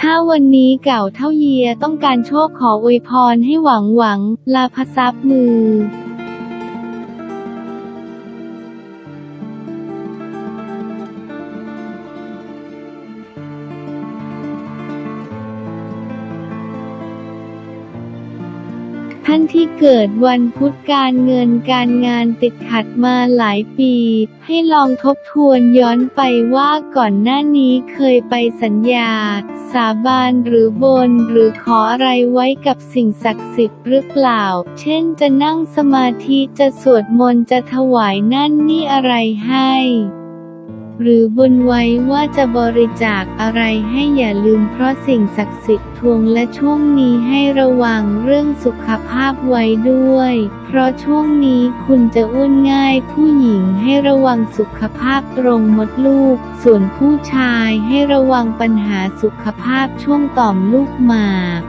ถ้าวันนี้เก่าเท่าเยียต้องการโชคขออวยพรให้หวังหวัง ลาภทรัพย์มือ ท่านที่เกิดวันพุธการเงินการงานติดขัดมาหลายปี ให้ลองทบทวนย้อนไปว่าก่อนหน้านี้เคยไปสัญญา สาบานหรือบนหรือขออะไรไว้กับสิ่งศักดิ์สิทธิ์หรือเปล่า เช่นจะนั่งสมาธิจะสวดมนต์จะถวายนั่นนี่อะไรให้ หรือบนไว้ว่าจะบริจาคอะไรให้อย่าลืมเพราะสิ่งศักดิ์สิทธิ์ทวงและช่วงนี้ให้ระวังเรื่องสุขภาพไว้ด้วย เพราะช่วงนี้คุณจะอ้วนง่ายผู้หญิงให้ระวังสุขภาพตรงมดลูก ส่วนผู้ชายให้ระวังปัญหาสุขภาพช่วงต่อมลูกหมาก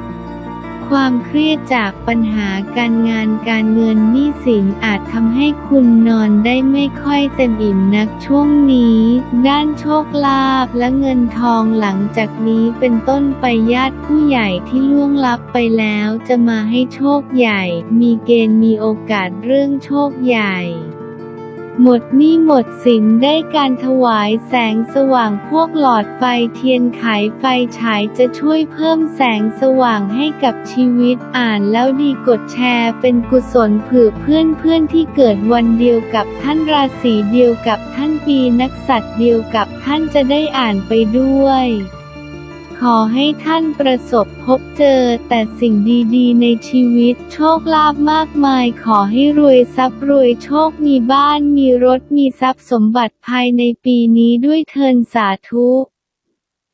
ความเครียดจากปัญหาการงานการเงินหนี้สินอาจทำให้คุณนอนได้ไม่ค่อยเต็มอิ่มนักช่วงนี้ ด้านโชคลาภและเงินทองหลังจากนี้เป็นต้นไปญาติผู้ใหญ่ที่ล่วงลับไปแล้วจะมาให้โชคใหญ่ มีเกณฑ์มีโอกาสเรื่องโชคใหญ่ หมดหนี้หมดสินได้การถวายแสงสว่างพวกหลอดไฟเทียนไขไฟฉายจะช่วยเพิ่มแสงสว่างให้กับชีวิตอ่านแล้วดีกดแชร์เป็นกุศลเผื่อเพื่อนเพื่อนที่เกิดวันเดียวกับท่านราศีเดียวกับท่านปีนักษัตริย์เดียวกับท่านจะได้อ่านไปด้วย ขอให้ท่านประสบพบเจอแต่สิ่งดีๆ ในชีวิตโชคลาภมากมาย ขอให้รวยทรัพย์รวยโชคมีบ้านมีรถมีทรัพย์สมบัติภายในปีนี้ด้วยเทินสาธุ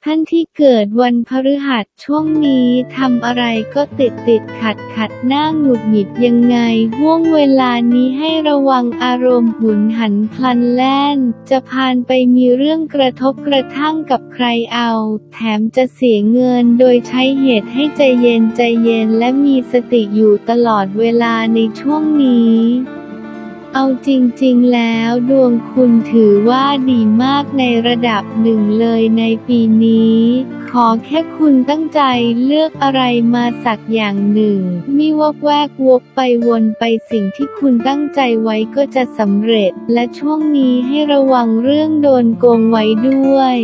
ท่านที่เกิดวันพฤหัสช่วงนี้ทำอะไรก็ติดติดขัดขัดหน้าหงุดหงิดยังไงห่วงเวลานี้ให้ระวังอารมณ์หุนหันพลันแล่น จะพานไปมีเรื่องกระทบกระทั่งกับใครเอา แถมจะเสียเงินโดยใช้เหตุให้ใจเย็นใจเย็นและมีสติอยู่ตลอดเวลาในช่วงนี้ เอาจริงๆ แล้วดวงคุณถือว่าดีมากในระดับหนึ่งเลยในปีนี้ ขอแค่คุณตั้งใจเลือกอะไรมาสักอย่างหนึ่ง มิวกแวกวกไปวนไปสิ่งที่คุณตั้งใจไว้ก็จะสำเร็จ และช่วงนี้ให้ระวังเรื่องโดนโกงไว้ด้วย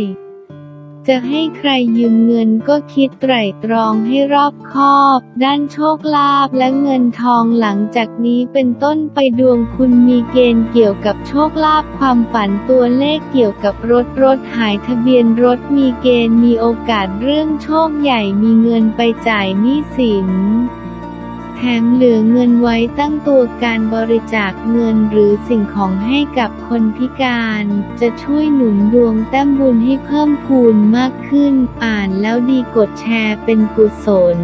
จะให้ใครยืมเงินก็คิดไตร่ตรองให้รอบคอบ ด้านโชคลาภและเงินทองหลังจากนี้เป็นต้นไปดวงคุณมีเกณฑ์เกี่ยวกับโชคลาภความฝันตัวเลขเกี่ยวกับรถรถหายทะเบียนรถมีเกณฑ์มีโอกาสเรื่องโชคใหญ่มีเงินไปจ่ายหนี้สิน แถมเหลือเงินไว้ตั้งตัวการบริจาคเงินหรือสิ่งของให้กับคนพิการ จะช่วยหนุนดวงแต้มบุญให้เพิ่มพูนมากขึ้น อ่านแล้วดีกดแชร์เป็นกุศล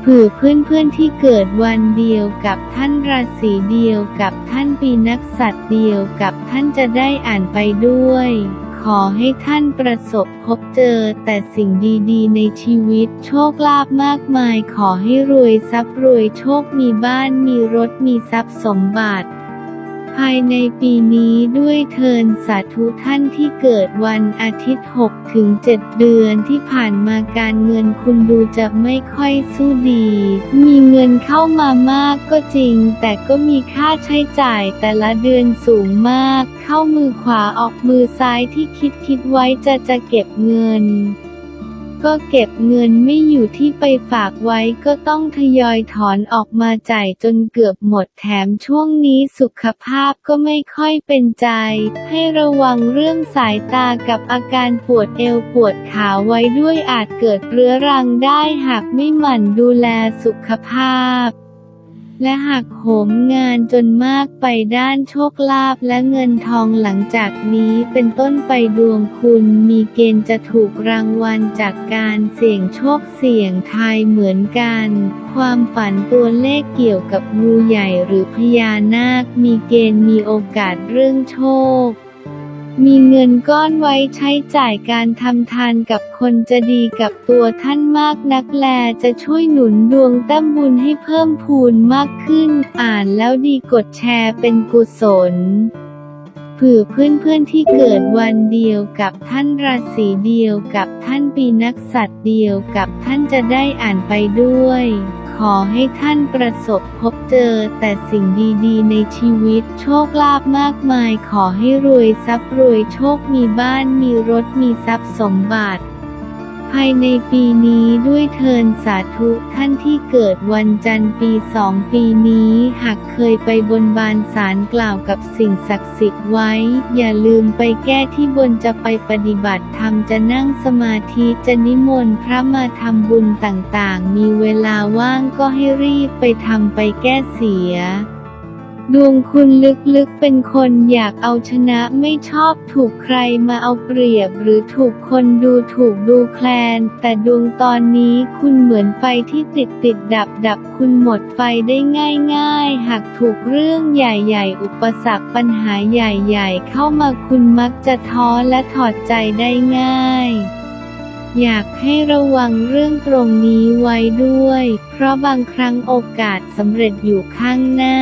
เผื่อเพื่อนๆที่เกิดวันเดียวกับท่านราศีเดียวกับท่านปีนักสัตว์เดียวกับท่านจะได้อ่านไปด้วย ขอให้ท่านประสบพบเจอแต่สิ่งดีๆ ในชีวิตโชคลาภมากมาย ขอให้รวยทรัพย์รวยโชคมีบ้านมีรถมีทรัพย์สมบัติ ภายในปีนี้ด้วยเทินสาธุท่านที่เกิดวันอาทิตย์ 6 ถึง 7 เดือนที่ผ่านมาการเงินคุณดูจะไม่ค่อยสู้ดี มีเงินเข้ามามากก็จริง แต่ก็มีค่าใช้จ่ายแต่ละเดือนสูงมาก เข้ามือขวาออกมือซ้ายที่คิดคิดไว้จะจะเก็บเงิน ก็เก็บเงินไม่อยู่ที่ไปฝากไว้ก็ต้องทยอยถอนออกมาจ่ายจนเกือบหมดแถมช่วงนี้สุขภาพก็ไม่ค่อยเป็นใจ ให้ระวังเรื่องสายตากับอาการปวดเอวปวดขาไว้ด้วยอาจเกิดเรื้อรังได้หากไม่หมั่นดูแลสุขภาพ และหากโหมงานจนมากไปด้านโชคลาภและเงินทองหลังจากนี้เป็นต้นไปดวงคุณมีเกณฑ์จะถูกรางวัลจากการเสี่ยงโชคเสี่ยงทายเหมือนกัน ความฝันตัวเลขเกี่ยวกับงูใหญ่หรือพญานาค มีเกณฑ์มีโอกาสเรื่องโชค มีเงินก้อนไว้ใช้จ่ายการทำทานกับคนจะดีกับตัวท่านมากนักแลจะช่วยหนุนดวงแต้มบุญให้เพิ่มพูนมากขึ้น อ่านแล้วดีกดแชร์เป็นกุศลเผื่อเพื่อนๆที่เกิดวันเดียวกับท่านราศีเดียวกับท่านปีนักสัตว์เดียวกับท่านจะได้อ่านไปด้วย ขอให้ท่านประสบพบเจอแต่สิ่งดีๆ ในชีวิตโชคลาภมากมาย ขอให้รวยทรัพย์รวยโชคมีบ้านมีรถมีทรัพย์สมบัติ ภายในปีนี้ด้วยเทินสาธุท่านที่เกิดวันจันทร์ปีสองปีนี้หากเคยไปบนบานสารกล่าวกับสิ่งศักดิ์สิทธิ์ไว้ อย่าลืมไปแก้ที่บนจะไปปฏิบัติธรรมจะนั่งสมาธิจะนิมนต์พระมาทำบุญต่างๆ มีเวลาว่างก็ให้รีบไปทำไปแก้เสีย ดวงคุณลึกๆเป็นคนอยากเอาชนะไม่ชอบถูกใครมาเอาเปรียบ หรือถูกคนดูถูกดูแคลน แต่ดวงตอนนี้คุณเหมือนไฟที่ติดติดดับดับคุณหมดไฟได้ง่าย ๆ หากถูกเรื่องใหญ่ ๆ อุปสรรคปัญหาใหญ่ ๆ เข้ามาคุณมักจะท้อและถอดใจได้ง่าย อยากให้ระวังเรื่องตรงนี้ไว้ด้วย เพราะบางครั้งโอกาสสำเร็จอยู่ข้างหน้า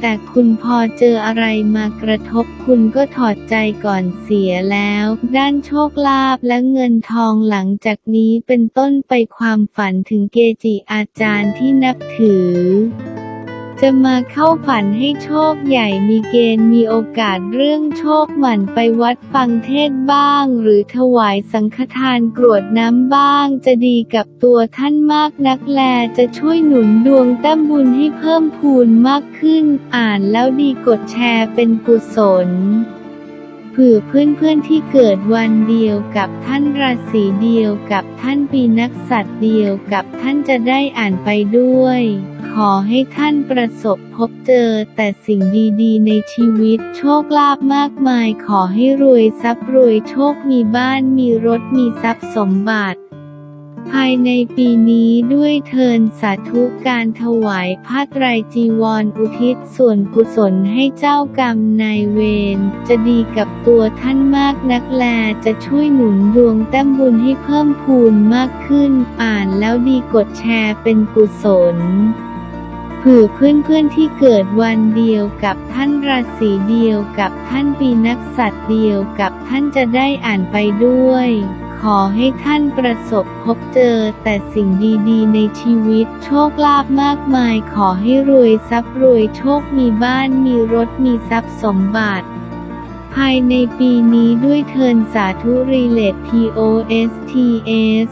แต่คุณพอเจออะไรมากระทบคุณก็ถอดใจก่อนเสียแล้ว ด้านโชคลาภและเงินทองหลังจากนี้เป็นต้นไปความฝันถึงเกจิอาจารย์ที่นับถือ จะมาเข้าฝันให้โชคใหญ่มีเกณฑ์มีโอกาสเรื่องโชคหมั่นไปวัดฟังเทศบ้าง หรือถวายสังฆทานกรวดน้ำบ้าง จะดีกับตัวท่านมากนักแลจะช่วยหนุนดวงแต้มบุญให้เพิ่มพูนมากขึ้น อ่านแล้วดีกดแชร์เป็นกุศล เผื่อเพื่อนๆที่เกิดวันเดียวกับท่านราศีเดียวกับท่านปีนักสัตว์เดียวกับท่านจะได้อ่านไปด้วย ขอให้ท่านประสบพบเจอแต่สิ่งดีๆ ในชีวิตโชคลาภมากมาย ขอให้รวยทรัพย์รวยโชคมีบ้านมีรถมีทรัพย์สมบัติ ภายในปีนี้ด้วยเทินสาธุการถวายผ้าไตรจีวรอุทิศส่วนกุศลให้เจ้ากรรมนายเวรจะดีกับตัวท่านมากนักแลจะช่วยหนุนดวงแต้มบุญให้เพิ่มพูนมากขึ้น อ่านแล้วดีกดแชร์เป็นกุศลเผื่อเพื่อนๆที่เกิดวันเดียวกับท่านราศีเดียวกับท่านปีนักสัตว์เดียวกับท่านจะได้อ่านไปด้วย ขอให้ท่านประสบพบเจอแต่สิ่งดีๆ ในชีวิต โชคลาภมากมาย ขอให้รวยทรัพย์รวยโชคมีบ้านมีรถมีทรัพย์สมบัติภายในปีนี้ด้วยเทินสาธุรีเลต POSTS